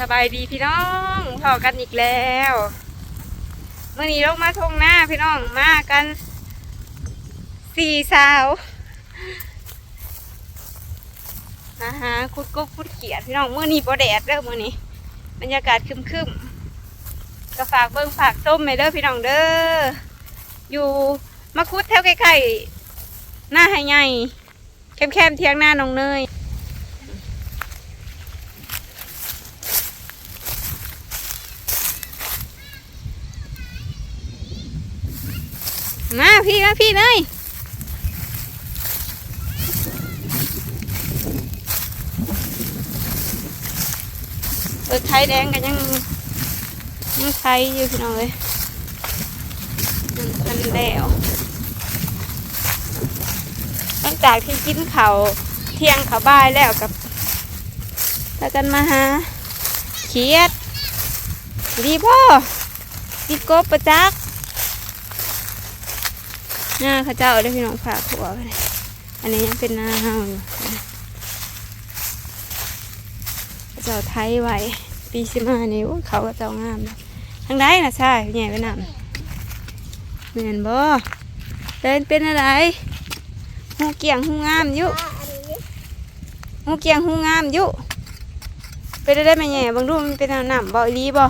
สบายดีพี่น้องพอกันอีกแล้วเมื่อนี้ลงมาทงหน้าพี่น้องมากันสี่สาวอาหาคุดกบคุดเขียดพี่น้องเมื่อนี้บ่แดดเด้อมื่อนี้บรรยากาศครึมๆก็ฝากเบิ่งฝากส้มไปเด้อพี่น้องเด้ออยู่มาคุดแถวใกล้ๆหน้าไฮใหญ่แคมๆเทียงหน้าน้องเนย มาพี่มาพี่เลยเปิดไข่แดงกันยังยังไข่อยู่พี่น้องเลยยังกันแล้วหลังจากที่กินเขาเที่ยงเขาบ่ายแล้วกับถ้ากันมาหาเขียดดีพ่อดีกบประจักษ หน้าเขาเจ้าได้พี่น้องผ่าขัวไปอันนี้ยังเป็นหน้าเฮาอยู่เขาเจ้าไทยไว้ปีสิมานี่เขาก็เจ้างามเลยทางใดนะใช่ใหญ่ไปนำเหมือนบ่เดินเป็นอะไรหูเกียงหูงามอยู่หูเกียงหูงามอยู่เป็นได้ไหมแง่บางรูปมันเป็นหน้ำบ่อรีบ่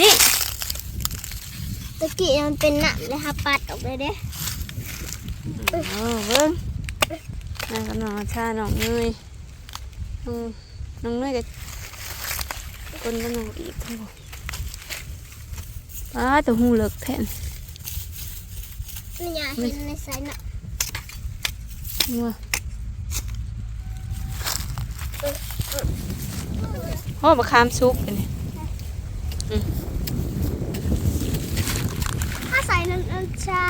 นี่ ตะกี้มันเป็นหนังเลยค่ะปัดออกเลยเด้โอ้เบิ้งนางกับน้องชาน้องเนยน้องน้องเนยกับคนกับน้องอีกทั้งหมดป้าตัวหูเลิกแทนนี่ยเห็นในสายหนังงัวโอ้บะคามซุกอันนี้ถ้าใส่ น้ำน้ำชา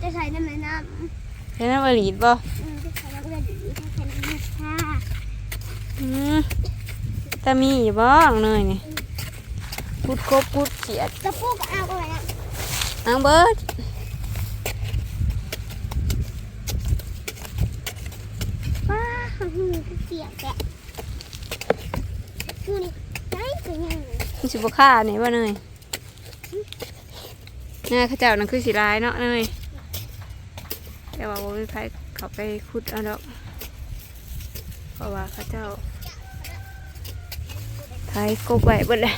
จะใส่น้ำไหนน้ำเห็นน้ำบะหลีดบ่อืมจะใส่น้ำเลือดหรือถ้าใส่น้ำน้ำชาอืมตามีอยู่บ่น้องเนยนี่พูดกบพูดเขียดจะพูดกับเอาอะไรนะนางเบิร์ดว้าหืมเสียแกะคือนี่ใจคือยังมันสิบค่าเนี่ยว่าเนย น่าเข้าเจ้านั่นคือสีลายเนาะเนยแต่ว่าบ่มีใครเขาไปขุดเอาดอกเพราะว่าเข้าเจ้าไทยกบไว้เบิดเลย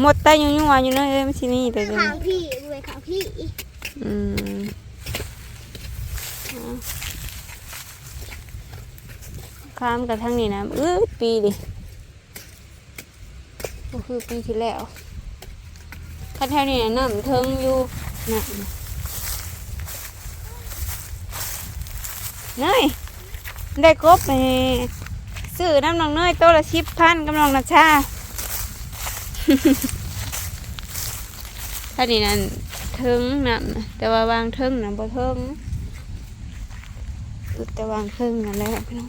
หมดแต่ยุ่งๆอยู่เนยเอ้ยมันสิมีแต่จังขางพี่ด้วยขางพี่อืมเอาข้ามกับทางนี้นะอื้อปีดิก็คือปีที่แล้ว ข้าแถวนี้น้ำเทิงอยู่น่ะเนยได้กบไปซื้อน้ำนองเนยโตละสิบพันกำลังนัชาท่านี้นั่นเทิงน่ะแต่ว่าวางเทิงน่ะบ่เทิงแต่วางเทิงนั่นแหละพี่น้อง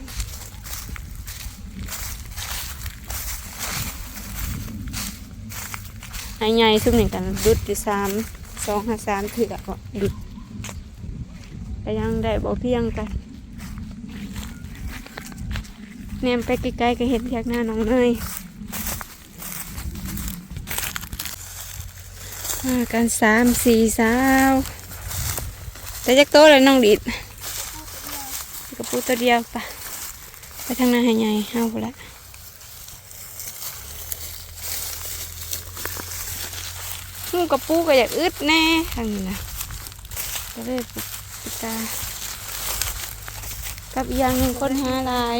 ไอ้ใหญ่ซุ่มนี่งกันดุดอยู่สามสองห้าสามถือก็ดุดแต่ยังได้บ่เพียงกันแนมไปไกลๆก็เห็นเทียกหน้าน้องเนยมากันสามสี่สาวแต่จักโตะเลยน้องดิดกระปูตัวเดียวปะไปทางหน้าให้ใหญ่เอาละ กระปูก็อยากอึดแน่ทางนี้นะก็เลยปิดปิดตากับย่างคนหาลาย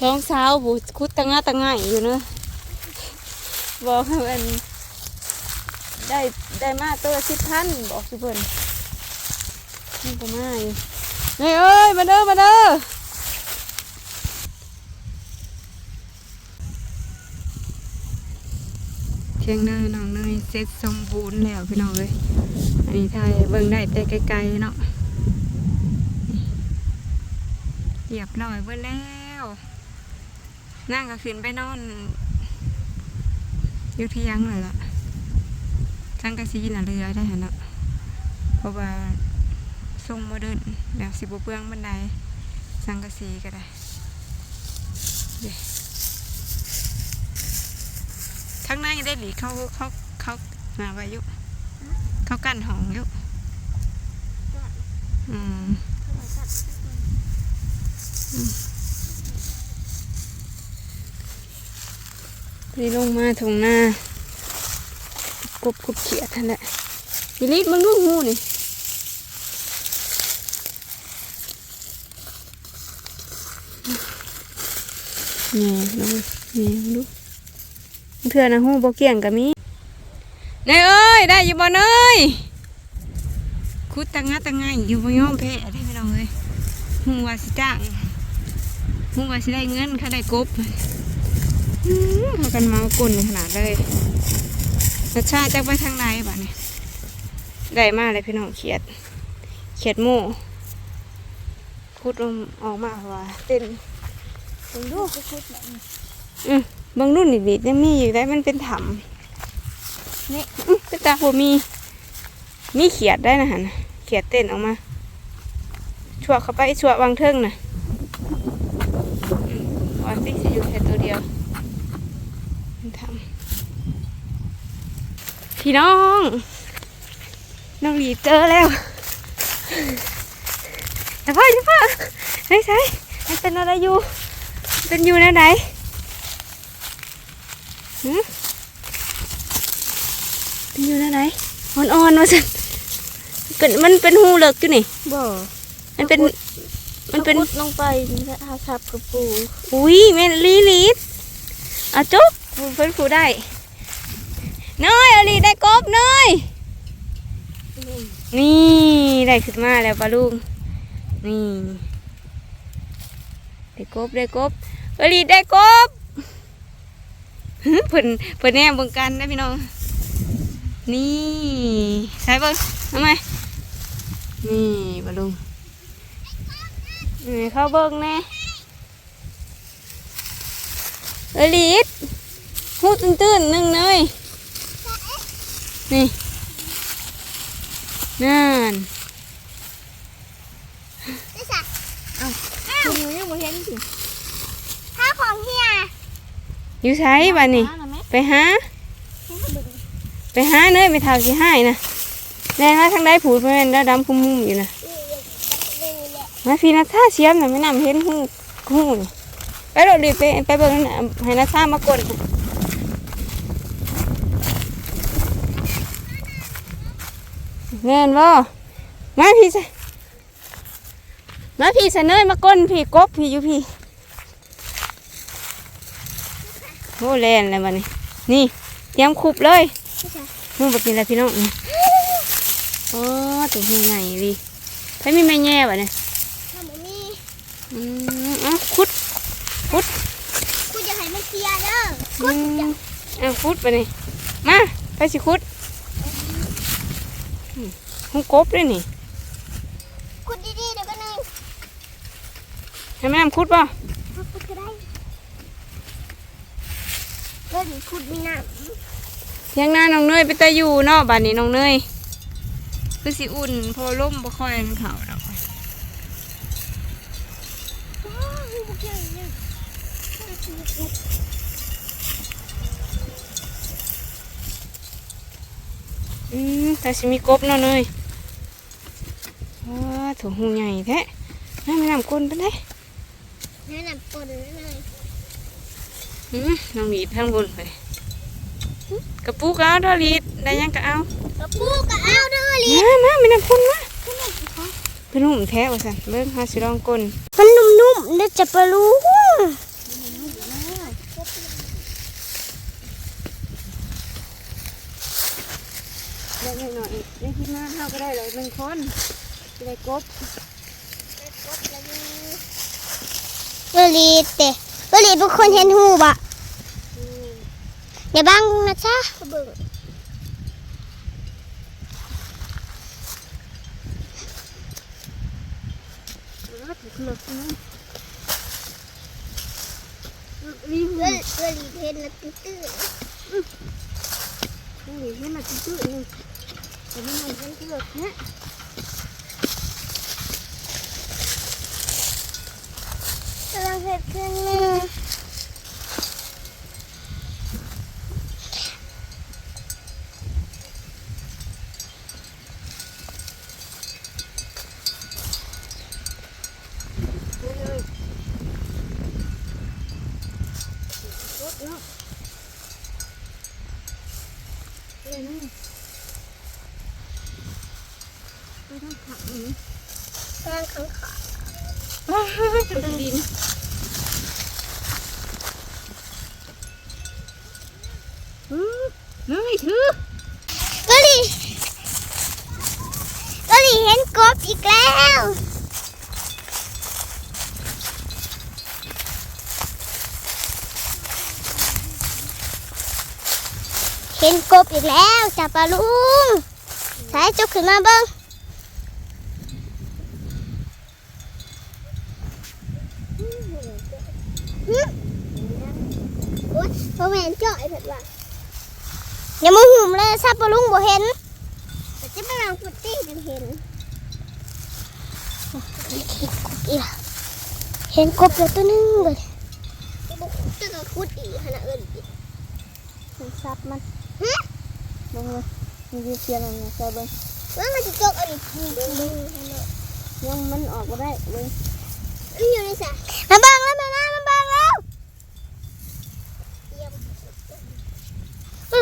สองสาวผู้คุดตะงาตะง่ายอยู่เนอะบอกให้มันได้ได้มาตัวสิบพันบอกสิเพิ่นนี่ก็มาอยู่เฮ้ยเอ้ยมาเด้อมาเด้อ ทียงเนยน้องเนยเสร็จสมบูรณ์แล้วพี่น้องเลยอันนี้ถ่ายเบิ่งได้แต่ไกลๆเนาะเรียบร้อยเบิ่แล้วนั่งก็ขึ้นไปนอนอยู่เที่ยงเลยล่ะสังกะสีน่ะเรือได้เหั่นเนาะเพราะว่าทรงโมเดิร์นแบบสิบเปลืองบันไดสังกะสีก็ได้ ข้างในได้หลีเขาเขาเขามาไว้ยุเขากั้นห้องอยุอืมนี่ลงมาทงหน้ากบกบเขียดท่านแหละยิลิดมึงดูงูนี่นี่ลงนี่มึงดู เถื่อนะหูบ่เกี่ยงกับมีเนยเอ้ยได้อยู่บ่เนยคุดตังงะตังไงอยู่บ่ยอมแพ้ได้พี่น้องเอ้ยหูว่าสิจ้างหูว่าสิได้เงินเขาได้กบอื้อพากันเมากลขนาดเลยรสชาติจักไปทางไหนบ้านี่ได้มากเลยพี่น้องเขียด เขียดโม่คุดออกมาว่าเต้นเบิ่งดูอืมเบ บางรุ่นดิดๆยังมีอยู่ได้มันเป็นถ้ำนี่อื้อเป็นตาผมมี มีเขียดได้นะฮะนะเขียดเต้นออกมา ชั่วเข้าไปชั่ววางเทิงนะอืมว่าสิจะอยู่แค่ตัวเดียวมันทำพี่น้อง น้องหลีเจอแล้วอย่าพ่ออย่าพ่อใช่ใช่มันเป็นอะไรอยู่ เป็นอยู่แนไหน หืมเป็นอยู่แนวไหนอ่อนๆว่าสันเป็นมันเป็นหูเหลือกอยู่นี่บ่มันเป็น มันเป็นขุดลงไปนี่แหละหาทับกระปูอุ้ยแม่นลีลีดเอาจุ๊บเพิ่นผูได้เนยเอาลีดได้กบเนยนี่ได้ขึ้นมาแล้วปลาลุงนี่ได้กบได้กบเอาลีดได้กบหึ เพิ่นเพิ่นแน่เบิ่งกันนะพี่น้อง นี่ใส่เบิ่งทำไมนี่ปลาลุงนี่เข้าเบิ่งแน่เอลิสหูตื่นตื่นๆหนึ่งเลยนี่นั่นได้สักอ้าวคุณยังบ่เห็นสิถ้าของเฮีย อยู่ใช้บ้านนี่มาแล้วไหมไปหาให้เขาเบิ่งไปหาเนยไปทาสิให้นะแรงมาทางใดผูดไปแม่นแล้วดำคุ้มหุ่มอยู่นะมาพี่นัทธาเชียมน่ะไม่นำเห็นหูหูนี่ไปเราดิไปไปเบิ่งนั่นน่ะให้นัทธามากดแม่นบ่มาพี่ซะมาพี่ซะเนยมาก้นพี่กบพี่อยู่พี่ โอ้แลนเลยบัดนี้ นี่เตรียมคุบเลยมึงแบบนี้แหละพี่น้องนี่โอ้ตัวหูใหญ่ดิใครมีแม่แง่บ่เนี่ยถ้าบ่มีอืมเอ้าคุดคุณจะให้มันเคลียร์เด้ออืมเอ้าคุดไปนี่มาไปสิคุดอืมหูกบด้วยนี่คุณดีๆเดี๋ยวก็นึงให้แม่น้ำคุดป่ะถ้าคุณก็ได้ เล่นคุณมีน้เที่ยงหน้าน้องเนยไปแต่อยู่เนาะบ้านนี้น้องเนยคือสิอุ่นเพอล่มบ่ค่อยมันเขาดอกำว้าวบุกใหญ่เนี่ยอืมแต่สิมีกบเนาะเนยว้าถั่วหูใหญ่แท้ให้แม่น้ำก้นไปได้แนะนำปนเลยอืม น้องหลีดทั้งบนไปกระปุกเอาเท่าหลีดได้ยังก็เอากระปูกระเอาเด้อลิมามาแม่น้ำก้นมาเป็นหุ่มแท้ว่าสันเบิ่งหาสิลองก้นมันนุ่มๆเดี๋ยวจะไปรู้ได้หน่อยได้คิดมาเท่าก็ได้เลยหนึ่งคนจะได้กบเวลีเตะ เวลีเป็นคนเห็นหูบะอย่าบังนะจ๊ะเบิ่งรีเวลีเวลีเห็นแล้วตื้อน้องหลีดให้มาตื้อๆนึงแต่ไม่นอนเป็นเกือบแท้กำลังเห็ด ขึ้นหนึ่ง ถือ ก็ดีก็ดี เห็นกบอีกแล้วเห็นกบอีกแล้วจ้าปลาลุงสายจุกขึ้นมาเบิ้งหึโอ๊ยพ่อแม่นจ่อยเถิดว่ะอย่ามาหุ่มเลยซาปลาลุงบ่เห็นแต่จะไปลองฟุตตี้กันเห็น เห็นกบแล้วตัวหนึงเลยจะก็คุดอีกขนาดเอินอีกมันซับมันลงเลยมีวิเชียนอะไรใส่เบิ้งว่ามันจะจกเอันนี้มึงมึงยังมันออกมาได้เบิ้งมันอยู่ในสระมาบังแล้วแม่น้ามาบังแล้ว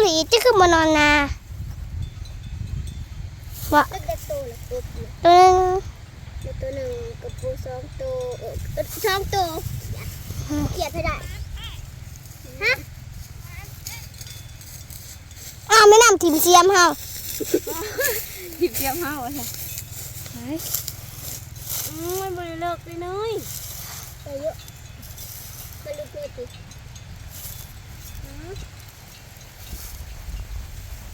หลีจะคือมานอนนาว่าตัวหนึ่ง ตัวหนึ่งกับปูสองตัวเออสองตัวเกลียดไปได้ฮะอ้าวไม่นำทีมเสียมเฮาหยิบเตรียมห้าวอะค่ะอืมมันบริเลิกเลยเนยไปเยอะมาลุกเลยติ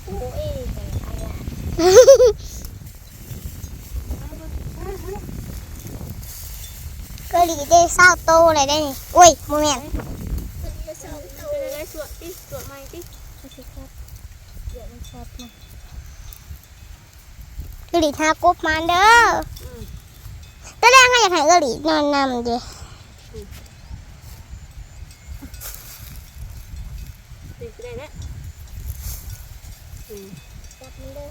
โอ้ยก็ หลีได้เศร้าโตเลยได้นี่อุ้ยโมเมนต์เป็นอะไรสวดดิสวดใหม่ดิเดี๋ยวมันซับมันกะหรี่ทากบมาเด้ออตอนแรกก็อยากให้กะหรี่นอนนำเด้ติดได้นะซับมันเด้อ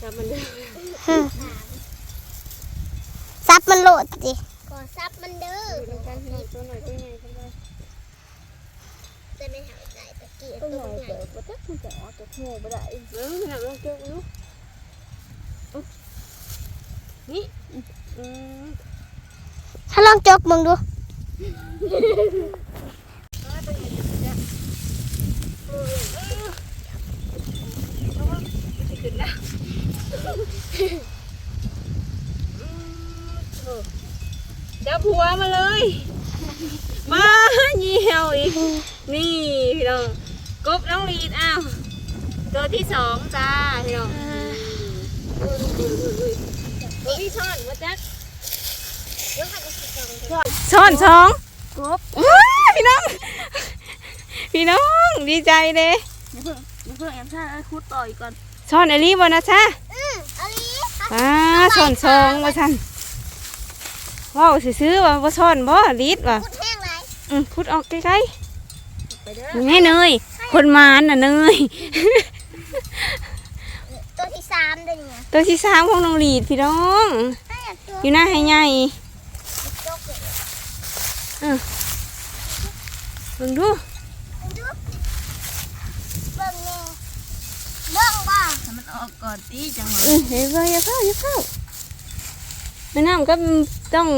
ซับมันเด้อซับมันโหลดดิ อซับมันเด้อดูกันหน่อยตัวหน่อยตัวใหญ่กันเลยจะไม่หายใจตะเกียบตัวใหญ่ใหญ่เกิดปะจ๊ะมันจะออกจากหัวไม่ได้เออมันหนักลงเกี่ยวนู้นี่ถ้าลองจกมึงดู จับหัวมาเล ยมาเหี่ยวอีก นี่พี่น้องกบน้องลีดอ้าวตัวที่สองจ้าพี่น้องตัวที่ช่อนมาจักช่อนสองกบว้าพี่น้อง พี่น้องดีใจเลยอย่าเพิ่งอย่าเพิ่งแอมซ่าเอาคุดต่ออีกก่อนช่อนอลีบนะจ้าอืมอลีอ่าช่อนสองว่าฉัน ว้าวสิซื้อว่าบ่ช่อนบ่ลีดว่ะพุดแห้งไรอืมพุดออกใกล้ไปเด้อๆนี่เนยคนมานน่ะเนย ตัวที่สามเด้อเนี่ยตัวที่สามของน้องลีดพี่น้อง ถ้าอยากตัวอยู่หน้าให้ใหญ่จกเลยเบิ่งดูดูเบิ่งแน่เบิ่งบ่ให้มันออกก่อนตีจังหวะ อือเฮ้ยเบิ่งอย่าเข้าอย่าเข้าแม่น้ำก็ต้อง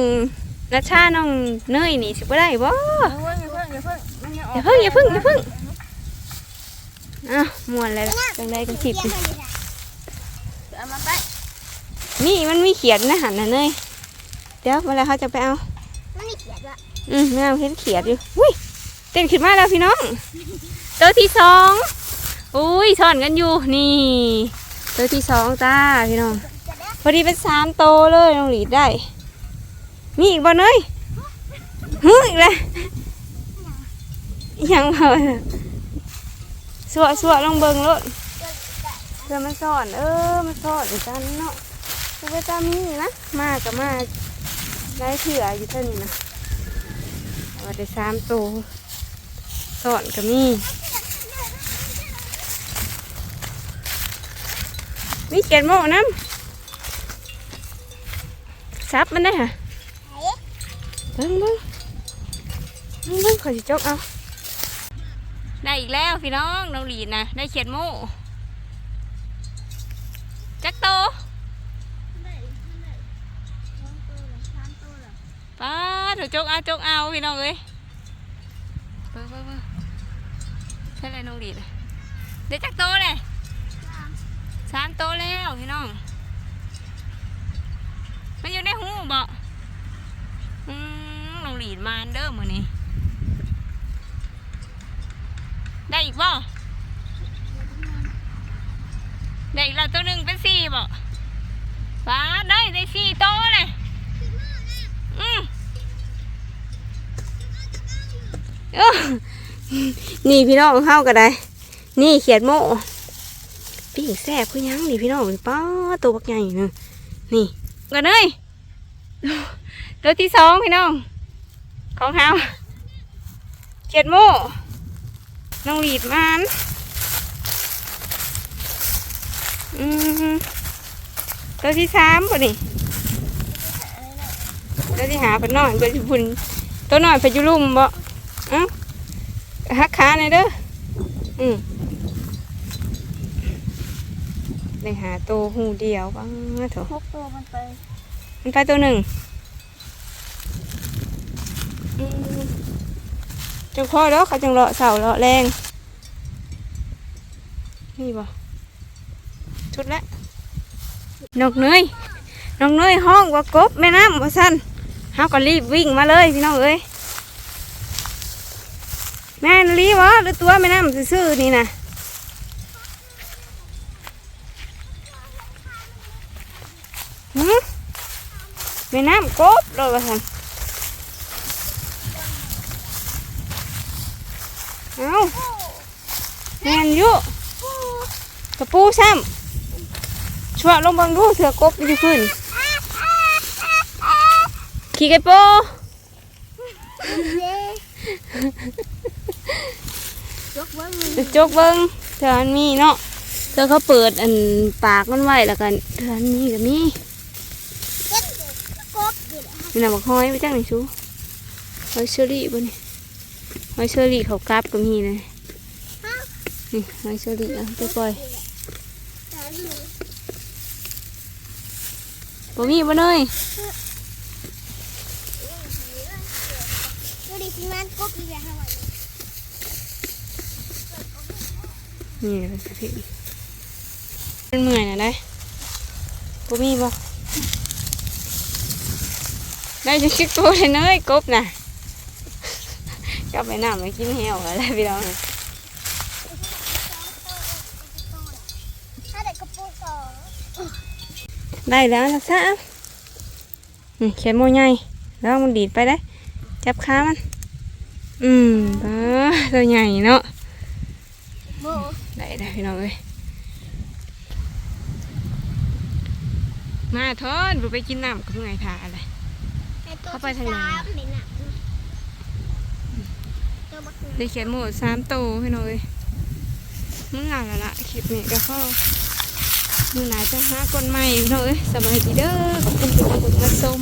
รัชชาน้องเนยนี่สิบ่ได้บ่อย่าเพิ่งอย่าเพิ่งอย่าเพิ่งมันยังออกอย่าเพิ่งอย่าเพิ่งอย่าเพิ่งอะม่วนเลยล่ะจังได้กันผิดเยี่ยมเลยจ้ะเอามาไปนี่มันมีเขียดนะหันน่ะเนยเดี๋ยวเวลาเขาจะไปเอามันนี่เขียนว่าอืมแม่น้ำเห็นเขียดอยู่อุ้ยเต้นขึ้นมาแล้วพี่น้องตัวที่สองอุ้ยซ่อนกันอยู่นี่ตัวที่สองจ้าพี่น้อง พอดีเป็นสามโตเลยน้องหลีดได้มีอีกบ่เนยฮึอีกเลยยังเบาสวสวลองเบิงรถเพื่อมันสอน เออมันสอนกันเนาะกูไปตามนี่นะมากับมาได้เถื่ออยู่เท่านี้นะว่าได้สามโตสอนก็มีมีเกียนโมน้ำ ซับมันได้ฮะเบิ้งเบิ้งเบิ้งขอจิจกเอา ได้อีกแล้วพี่น้องน้องหลีดนะได้เขียนโม่จักโตป้าถูกจกเอาจกเอาพี่น้องเอ้ยเบิ้งเบิ้งเบิ้งใช่ไรน้องหลีดอะได้จักโตเลยสามโตแล้วพี่น้อง มัน บ่อืมลองหลีดมาเด้อมือนี้ ได้อีกบ่ได้อีกแล้วตัวหนึ่งเป็นสี่บ่ฟ้าได้ได้สี่โตเลย อืมนี่พี่น้องเข้ากันได้ นี่เขียดโม่พี่แซ่บคือยังนี่พี่น้องป้าตัวบักใหญ่นึงนี่กันเลย ตัวที่สองพี่น้อง ของเฮาเขียดโม่น้องหลีดมันอืมตัวที่สามป่ะนี่ตัวที่หาเป็นน้อยเป็นพุ่นตัวน้อยเป็นยุลุ่มบ่เอ้าหักขาหน่อยเด้ออืมได้หาตัวหูเดียวบ้างเถอะพกตัวมันไป มันไปตัวหนึ่งจังพ่อแล้วเขาจังเลาะเสาเลาะแรงนี่บ่ชุดละนกเนยนกเนยห้องว่ากบแม่น้ำว่าสั้นเฮาก็รีบวิ่งมาเลยพี่น้องเอ้ยแม่นรีบวะหรือตัวแม่น้ำซื่อๆนี่นะหืม แม่น้ำกบเลยว่าท่นเอาแม่นอยู่กระปูซ้ำช่วยลงบังดูเถือกบอยู่ขึ้นขี่ไก่ปเย้ยกไว้มือจกเบิ้งเถื่อนมีเนาะเธอเขาเปิดอันปากมันไว้แล้วกันเถื่อนมีกับมี เก็บกบอยู่เลย นี่นะบอกห้อยไปจังไหนชูหอยเชอรี่บ่นี่หอยเชอรี่เขากราบก็มีเลยนี่หอยเชอรี่เอาไปปล่อยบ่มีบ่เนยดูดิพี่มันกบอยู่แล้วทำไมนี่เป็นกะทิเป็นเมื่อยนะได้บ่มีบ่ ได้จะชิกตัวเลยเนยกบน่ะกลับไปน้ำไปกินแห้วอะไรพี่น้องถ้าเด็กกระปุกสองได้แล้วนะซะนี่เขียนโมใหญ่แล้วมันดีดไปได้ จับขามัน อืมเออตัวใหญ่เนาะโมได้ได้พี่น้องเอ้ยมาทอนบุไปกินน้ำกับไงทาอะไร เข้าไปทางไหนไหนน่ะตัวบักหนึ่งได้เขียนหมดสามโตวพี่น้องเอ้ยมึงงานแล้วละคลิปนี้ก็เข้ามือหนาจะหาคนใหม่หน่อยสบายดีเด้อขอบคุณทุกคนที่มาชม